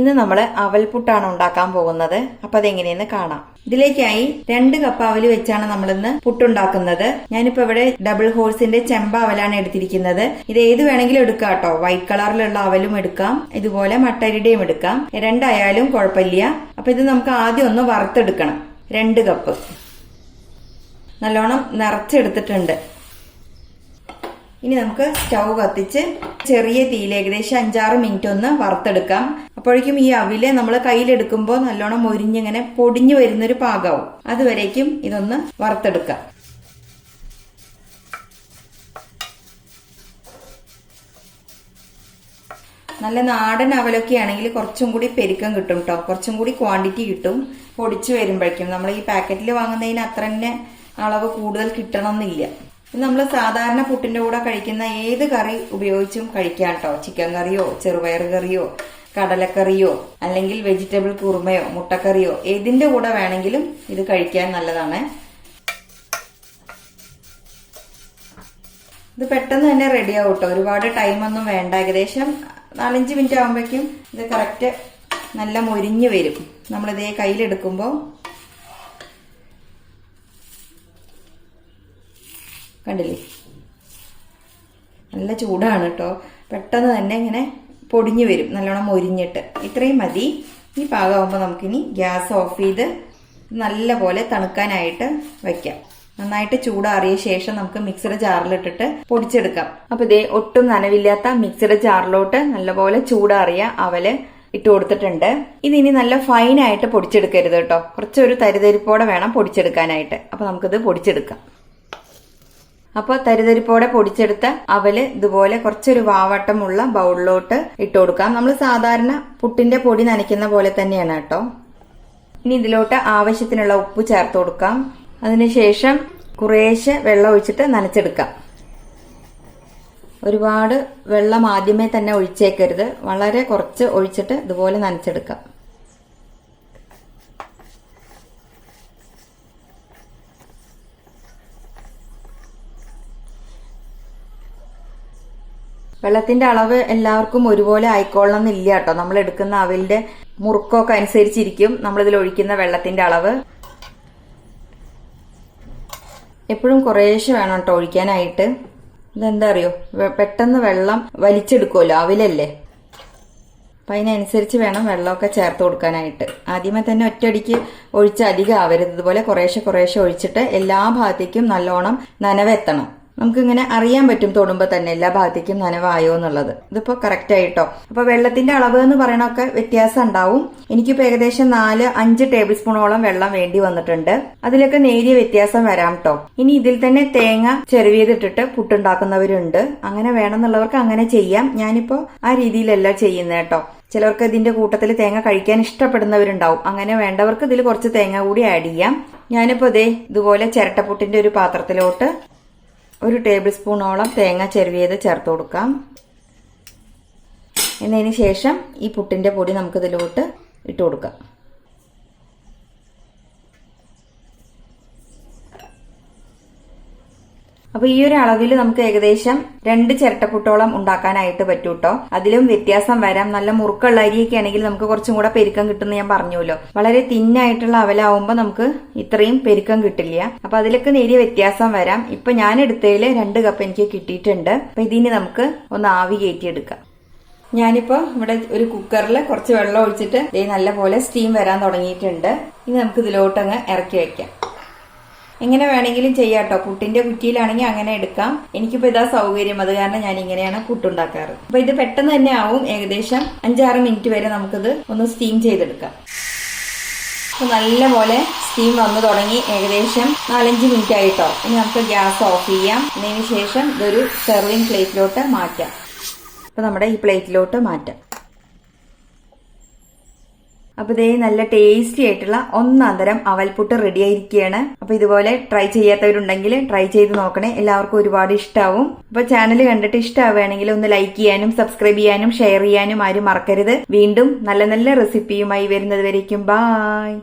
നമ്മൾ അവൽപുട്ടാണ് ഉണ്ടാക്കാൻ പോകുന്നത്. അപ്പൊ അതെങ്ങനെയെന്ന് കാണാം. ഇതിലേക്കായി രണ്ട് കപ്പ് അവൽ വെച്ചാണ് നമ്മളിന്ന് പുട്ടുണ്ടാക്കുന്നത്. ഞാനിപ്പോ ഇവിടെ ഡബിൾ ഹോഴ്സിന്റെ ചെമ്പ അവലാണ് എടുത്തിരിക്കുന്നത്. ഇത് ഏത് വേണമെങ്കിലും എടുക്കാം കേട്ടോ. വൈറ്റ് കളറിലുള്ള അവലും എടുക്കാം. ഇതുപോലെ മട്ടരിയുടെയും എടുക്കാം. രണ്ടായാലും കുഴപ്പമില്ല. അപ്പൊ ഇത് നമുക്ക് ആദ്യം ഒന്ന് വറുത്തെടുക്കണം. രണ്ട് കപ്പ് നല്ലോണം നിറച്ചെടുത്തിട്ടുണ്ട്. ഇനി നമുക്ക് സ്റ്റൗ കത്തിച്ച് ചെറിയ തീയിൽ ഏകദേശം അഞ്ചാറ് മിനിറ്റ് ഒന്ന് വറുത്തെടുക്കാം. അപ്പോഴേക്കും ഈ അവിൽ നമ്മൾ കയ്യിലെടുക്കുമ്പോൾ നല്ലോണം മൊരിഞ്ഞിങ്ങനെ പൊടിഞ്ഞു വരുന്നൊരു പാകാവും. അതുവരേക്കും ഇതൊന്ന് വറുത്തെടുക്കാം. നല്ല നാടൻ അവലൊക്കെ ആണെങ്കിൽ കുറച്ചും കൂടി പെരുക്കം കിട്ടും കേട്ടോ കുറച്ചും കൂടി ക്വാണ്ടിറ്റി കിട്ടും. പൊടിച്ചു വരുമ്പോഴേക്കും. നമ്മൾ ഈ പാക്കറ്റിൽ വാങ്ങുന്നതിന് അത്ര തന്നെ അളവ് കൂടുതൽ കിട്ടണമെന്നില്ല. നമ്മൾ സാധാരണ പുട്ടിന്റെ കൂടെ കഴിക്കുന്ന ഏത് കറി ഉപയോഗിച്ചും കഴിക്കാം കേട്ടോ ചിക്കൻ കറിയോ ചെറുപയർ കറിയോ കടലക്കറിയോ അല്ലെങ്കിൽ വെജിറ്റബിൾ കുറുമയോ മുട്ടക്കറിയോ ഏതിന്റെ കൂടെ വേണമെങ്കിലും ഇത് കഴിക്കാൻ നല്ലതാണ്. ഇത് പെട്ടെന്ന് തന്നെ റെഡിയാവും കേട്ടോ ഒരുപാട് ടൈമൊന്നും വേണ്ട. ഏകദേശം നാലഞ്ച് മിനിറ്റ് ആകുമ്പോഴേക്കും ഇത് കറക്റ്റ് നല്ല മൊരിഞ്ഞു വരും. നമ്മളിതേ കയ്യിലെടുക്കുമ്പോൾ കണ്ടില്ലേ? നല്ല ചൂടാണ് കേട്ടോ പെട്ടെന്ന് തന്നെ ഇങ്ങനെ പൊടിഞ്ഞു വരും. നല്ലോണം മൊരിഞ്ഞിട്ട്. ഇത്രയും മതി. ഈ പാകമാകുമ്പോൾ നമുക്കിനി ഗ്യാസ് ഓഫ് ചെയ്ത് നല്ല പോലെ തണുക്കാനായിട്ട് വയ്ക്കാം നന്നായിട്ട് ചൂടാറിയ ശേഷം നമുക്ക് മിക്സഡ് ജാറിലിട്ടിട്ട് പൊടിച്ചെടുക്കാം. അപ്പോൾ ഇതേ ഒട്ടും നനവില്ലാത്ത മിക്സഡ് ജാറിലോട്ട് നല്ലപോലെ ചൂടാറിയ അവൽ ഇട്ട് കൊടുത്തിട്ടുണ്ട്. ഇതിനി നല്ല ഫൈനായിട്ട് പൊടിച്ചെടുക്കരുത് കേട്ടോ കുറച്ചൊരു തരിതരിപ്പോടെ വേണം പൊടിച്ചെടുക്കാനായിട്ട്. അപ്പൊ നമുക്കിത് പൊടിച്ചെടുക്കാം. അപ്പോൾ തരിതരിപ്പോടെ പൊടിച്ചെടുത്ത അവൽ ഇതുപോലെ കുറച്ചൊരു വാവട്ടമുള്ള ബൗളിലോട്ട് ഇട്ട് കൊടുക്കാം. നമ്മൾ സാധാരണ പുട്ടിന്റെ പൊടി നനയ്ക്കുന്ന പോലെ തന്നെയാണ് കേട്ടോ. ഇനി ഇതിലോട്ട് ആവശ്യത്തിനുള്ള ഉപ്പ് ചേർത്ത് കൊടുക്കാം. അതിനുശേഷം കുറേശ്ശെ വെള്ളം ഒഴിച്ചിട്ട് നനച്ചെടുക്കാം. ഒരുപാട് വെള്ളം ആദ്യമേ തന്നെ ഒഴിച്ചേക്കരുത്. വളരെ കുറച്ച് ഒഴിച്ചിട്ട് ഇതുപോലെ നനച്ചെടുക്കാം. വെള്ളത്തിന്റെ അളവ് എല്ലാവർക്കും ഒരുപോലെ ആയിക്കോളണം എന്നില്ല കേട്ടോ. നമ്മൾ എടുക്കുന്ന അവലിന്റെ മുറുക്കൊക്കെ അനുസരിച്ചിരിക്കും നമ്മൾ ഇതിൽ ഒഴിക്കുന്ന വെള്ളത്തിന്റെ അളവ്. എപ്പോഴും കുറേശ്ശെ വേണം കേട്ടോ ഒഴിക്കാനായിട്ട്. ഇതെന്താ അറിയോ? പെട്ടെന്ന് വെള്ളം വലിച്ചെടുക്കുമല്ലോ അവിലല്ലേ? അപ്പം അതിനനുസരിച്ച് വേണം വെള്ളമൊക്കെ ചേർത്ത് കൊടുക്കാനായിട്ട്. ആദ്യമേ തന്നെ ഒറ്റയടിക്ക് ഒഴിച്ച് അധികം ആവരുത്. ഇതുപോലെ കുറേശ്ശെ കുറേശ്ശെ ഒഴിച്ചിട്ട് എല്ലാ ഭാഗത്തേക്കും നല്ലോണം നനവെത്തണം. നമുക്കിങ്ങനെ അറിയാൻ പറ്റും തൊടുമ്പോൾ തന്നെ എല്ലാ ഭാഗത്തേക്കും നനവായോ എന്നുള്ളത്. ഇതിപ്പോ കറക്റ്റ് ആയിട്ടോ? അപ്പൊ വെള്ളത്തിന്റെ അളവ് എന്ന് പറയണൊക്കെ വ്യത്യാസം ഉണ്ടാവും. എനിക്കിപ്പോ ഏകദേശം നാല് അഞ്ച് ടേബിൾ സ്പൂണോളം വെള്ളം വേണ്ടി വന്നിട്ടുണ്ട്. അതിലൊക്കെ നേരിയ വ്യത്യാസം വരാം കേട്ടോ ഇനി ഇതിൽ തന്നെ തേങ്ങ ചെറുവിയതിട്ടിട്ട് പുട്ടുണ്ടാക്കുന്നവരുണ്ട്. അങ്ങനെ വേണമെന്നുള്ളവർക്ക് അങ്ങനെ ചെയ്യാം. ഞാനിപ്പോ ആ രീതിയിലല്ല ചെയ്യുന്നത് കേട്ടോ ചിലർക്ക് ഇതിന്റെ കൂട്ടത്തിൽ തേങ്ങ കഴിക്കാൻ ഇഷ്ടപ്പെടുന്നവരുണ്ടാവും. അങ്ങനെ വേണ്ടവർക്ക് ഇതിൽ കുറച്ച് തേങ്ങ കൂടി ആഡ് ചെയ്യാം. ഞാനിപ്പോ ഇതേ ഇതുപോലെ ചിരട്ടപ്പുട്ടിന്റെ ഒരു പാത്രത്തിലോട്ട് ഒരു ടേബിൾ സ്പൂണോളം തേങ്ങ ചെരുവിയത് ചേർത്ത് കൊടുക്കാം. എന്നതിന് ശേഷം ഈ പുട്ടിന്റെ പൊടി നമുക്കിതിലോട്ട് ഇട്ട് കൊടുക്കാം. അപ്പൊ ഈ ഒരു അളവിൽ നമുക്ക് ഏകദേശം രണ്ട് ചിരട്ടക്കുട്ടോളം ഉണ്ടാക്കാനായിട്ട് പറ്റൂ കേട്ടോ അതിലും വ്യത്യാസം വരാം. നല്ല മുറുക്കുള്ള അരിയൊക്കെ ആണെങ്കിൽ നമുക്ക് കുറച്ചും കൂടെ പെരുക്കം കിട്ടുന്ന ഞാൻ പറഞ്ഞല്ലോ വളരെ തിന്നായിട്ടുള്ള അവലാവുമ്പോൾ നമുക്ക് ഇത്രയും പെരുക്കം കിട്ടില്ല. അപ്പൊ അതിലൊക്കെ നേരിയ വ്യത്യാസം വരാം. ഇപ്പൊ ഞാൻ എടുത്തതിൽ രണ്ട് കപ്പ് എനിക്ക് കിട്ടിയിട്ടുണ്ട്. അപ്പൊ ഇതിന് നമുക്ക് ഒന്ന് ആവി കയറ്റിയെടുക്കാം. ഞാനിപ്പോ ഇവിടെ ഒരു കുക്കറിൽ കുറച്ച് വെള്ളം ഒഴിച്ചിട്ട് ദേ നല്ല പോലെ സ്റ്റീം വരാൻ തുടങ്ങിയിട്ടുണ്ട്. ഇനി നമുക്ക് ഇതിലോട്ടങ്ങ് ഇറക്കി വെക്കാം. എങ്ങനെ വേണമെങ്കിലും ചെയ്യാം കേട്ടോ പുട്ടിന്റെ കുറ്റിയിലാണെങ്കിൽ അങ്ങനെ എടുക്കാം. എനിക്കിപ്പോ ഇതാ സൗകര്യം. അത് കാരണം ഞാൻ ഇങ്ങനെയാണ് പുട്ടുണ്ടാക്കാറ്. അപ്പൊ ഇത് പെട്ടെന്ന് തന്നെ ആവും. ഏകദേശം അഞ്ചാറ് മിനിറ്റ് വരെ നമുക്കിത് ഒന്ന് സ്റ്റീം ചെയ്തെടുക്കാം. അപ്പൊ നല്ല പോലെ സ്റ്റീം വന്നു തുടങ്ങി ഏകദേശം നാലഞ്ച് മിനിറ്റ് ആയിട്ടോ. ഇനി നമുക്ക് ഗ്യാസ് ഓഫ് ചെയ്യാം. അതിന് ശേഷം ഇതൊരു സെർവിങ് പ്ലേറ്റിലോട്ട് മാറ്റാം. അപ്പൊ നമ്മുടെ ഈ പ്ലേറ്റിലോട്ട് മാറ്റാം. അപ്പൊ ഇതേ നല്ല ടേസ്റ്റി ആയിട്ടുള്ള ഒന്നാം തരം അവൽപുട്ട് റെഡി ആയിരിക്കുകയാണ് അപ്പൊ ഇതുപോലെ ട്രൈ ചെയ്യാത്തവരുണ്ടെങ്കിൽ ട്രൈ ചെയ്ത് നോക്കണേ. എല്ലാവർക്കും ഒരുപാട് ഇഷ്ടാവും. അപ്പൊ ചാനൽ കണ്ടിട്ട് ഇഷ്ടാവുകയാണെങ്കിൽ ഒന്ന് ലൈക്ക് ചെയ്യാനും സബ്സ്ക്രൈബ് ചെയ്യാനും ഷെയർ ചെയ്യാനും ആരും മറക്കരുത്. വീണ്ടും നല്ല നല്ല റെസിപ്പിയുമായി വരുന്നത് വരയ്ക്കും ബായ്